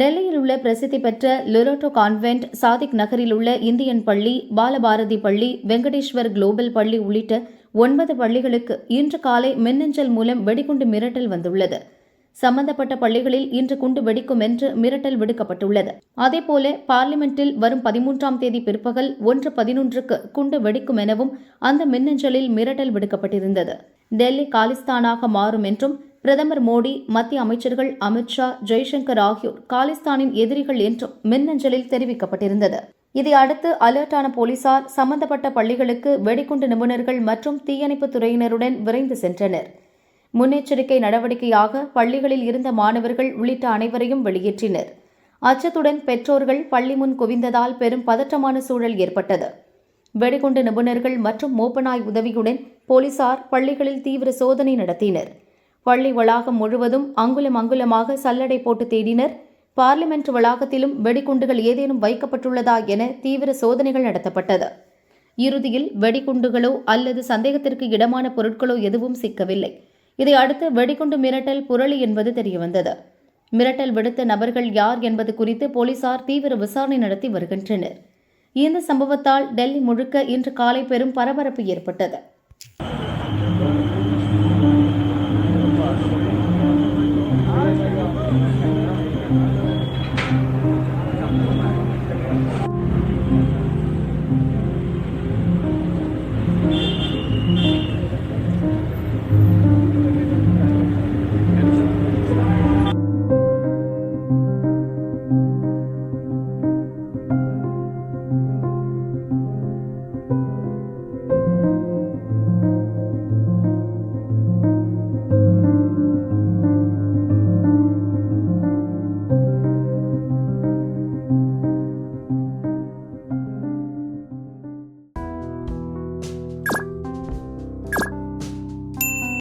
டெல்லியில் உள்ள பிரசித்தி பெற்ற லொரோட்டோ கான்வென்ட் சாதிக் நகரில் உள்ள இந்தியன் பள்ளி பாலபாரதி பள்ளி வெங்கடேஸ்வர் குளோபல் பள்ளி உள்ளிட்ட ஒன்பது பள்ளிகளுக்கு இன்று காலை மின்னஞ்சல் மூலம் வெடிகுண்டு மிரட்டல் வந்துள்ளது. சம்பந்தப்பட்ட பள்ளிகளில் இன்று குண்டு வெடிக்கும் என்று மிரட்டல் விடுக்கப்பட்டுள்ளது. அதேபோல பார்லிமெண்டில் வரும் பதிமூன்றாம் தேதி பிற்பகல் ஒன்று பதினொன்றுக்கு குண்டு வெடிக்கும் எனவும் அந்த மின்னஞ்சலில் மிரட்டல் விடுக்கப்பட்டிருந்தது. டெல்லி காலிஸ்தானாக மாறும் என்றும் பிரதமர் மோடி மத்திய அமைச்சர்கள் அமித்ஷா ஜெய்சங்கர் ஆகியோர் காலிஸ்தானின் எதிரிகள் என்றும் மின்னஞ்சலில் தெரிவிக்கப்பட்டிருந்தது. இதை அடுத்து அலர்ட்டான போலீசார் சம்பந்தப்பட்ட பள்ளிகளுக்கு வெடிகுண்டு நிபுணர்கள் மற்றும் தீயணைப்புத் துறையினருடன் விரைந்து சென்றனர். முன்னெச்சரிக்கை நடவடிக்கையாக பள்ளிகளில் இருந்த மாணவர்கள் உள்ளிட்ட அனைவரையும் வெளியேற்றினர். அச்சத்துடன் பெற்றோர்கள் பள்ளி முன் குவிந்ததால் பெரும் பதற்றமான சூழல் ஏற்பட்டது. வெடிகுண்டு நிபுணர்கள் மற்றும் மோப்பநாய் உதவியுடன் போலீசார் பள்ளிகளில் தீவிர சோதனை நடத்தினர். பள்ளி வளாகம் முழுவதும் அங்குலம் அங்குலமாக சல்லடை போட்டு தேடினர். பார்லிமெண்ட் வளாகத்திலும் வெடிகுண்டுகள் ஏதேனும் வைக்கப்பட்டுள்ளதா என தீவிர சோதனைகள் நடத்தப்பட்டது. இறுதியில் வெடிகுண்டுகளோ அல்லது சந்தேகத்திற்கு இடமான பொருட்களோ எதுவும் சிக்கவில்லை. இதை அடுத்து வெடிகுண்டு மிரட்டல் புரளி என்பது தெரியவந்தது. மிரட்டல் விடுத்த நபர்கள் யார் என்பது குறித்து போலீசார் தீவிர விசாரணை நடத்தி வருகின்றனர். இந்த சம்பவத்தால் டெல்லி முழுக்க இன்று காலை பெரும் பரபரப்பு ஏற்பட்டது.